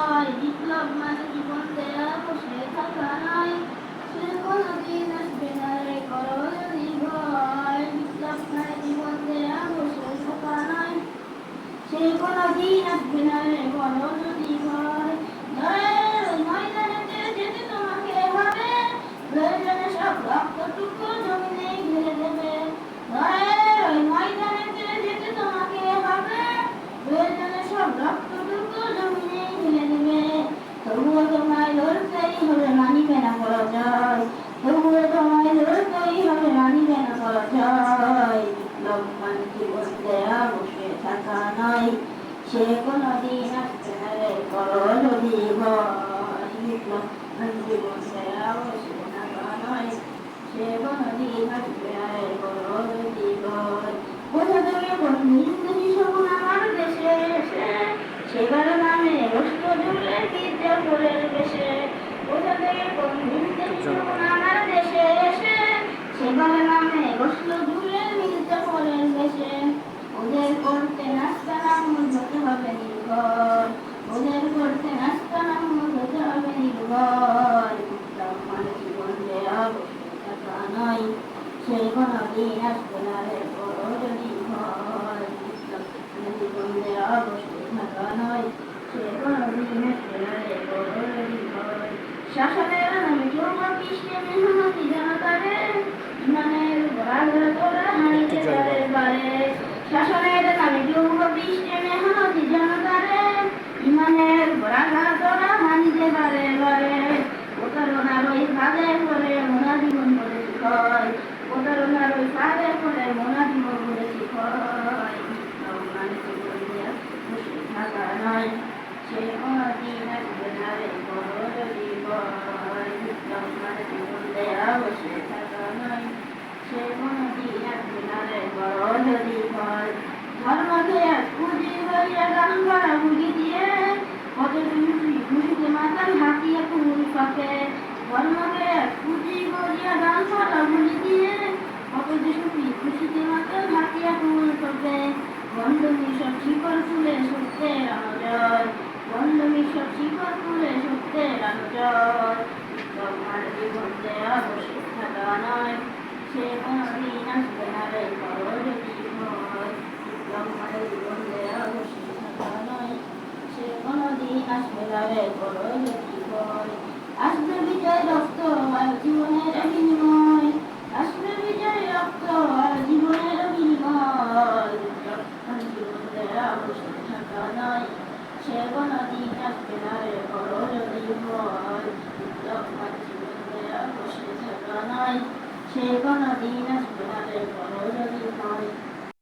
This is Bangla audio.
নয় বিপ্লব মানে জীবন দেয়া বসে থাকা নয় সে কোনদিন আসবে না রে বিপ্লব মানে জীবন দেয়া বসে থাকা নয় সে কোনদিন আসবে না রে করো যদি ভয় লড়াইয়ের ওই ময়দানেতে যেতে তোমাকে হবে প্রয়োজনে সব রক্তটুকু জমিনে ঘিরে দেবে লড়াইয়ের ওই ময়দানেতে যেতে তোমাকে হবে প্রয়োজনে সব রক্তটুকু জমিনে ঘিরে দেবে তবুও তোমায় লড়তেই হবে মানিবে না পরাজয় তবুও তোমায় লড়তেই হবে মানিবে না পরাজয় বিপ্লব মানে জীবন দেয়া থাকা নয় সে কোনদিন আসবে না রে করো যদি ভয় বিপ্লব জীবন দেয়া বসে থাকা নয় সে কোনদিন আসবে না রে করো যদি ভয় বোঝা দেবে সেবার নামে কোন আমার দেশে এসে সেবার নামে রস্ত জুড়ে মির্জাপুরের বেশে ওদের করতে নাস্তা নাম হতে হবে নির্ভর ওদের করতে নাস্তা নাম হতে হবে নির্ভর মানে জীবন বসে থাকা নয় সে কোনদিন আসবে না রে বড় যদি মানে জীবন দেয়া বসে থাকা নয় সে শাসনের ঘোড়া তোরা হানিতে পারে বারে প্রতারণার ওই ফাঁদে করে মোনা জীবন করে শিখয় প্রতারণার ওই ফাঁদে করে মোনা জীবন করে শিখয় থাকা নয় সে কোনদিন আসবে না রে বড় যদি দেয়া বসে থাকা নয় সে আসবে বড় যদি সে কোনদিন আসবে না রে যদি রে আসবে বিজয় রক্ত আর জীবনের বিনিময় আসবে বিজয় রক্ত আর জীবনের বিনিময় জীবন সে কোনদিন আসবে না রে যদি দেয়া নয় সে কোনদিন আসবে না রে করো যদি ভয়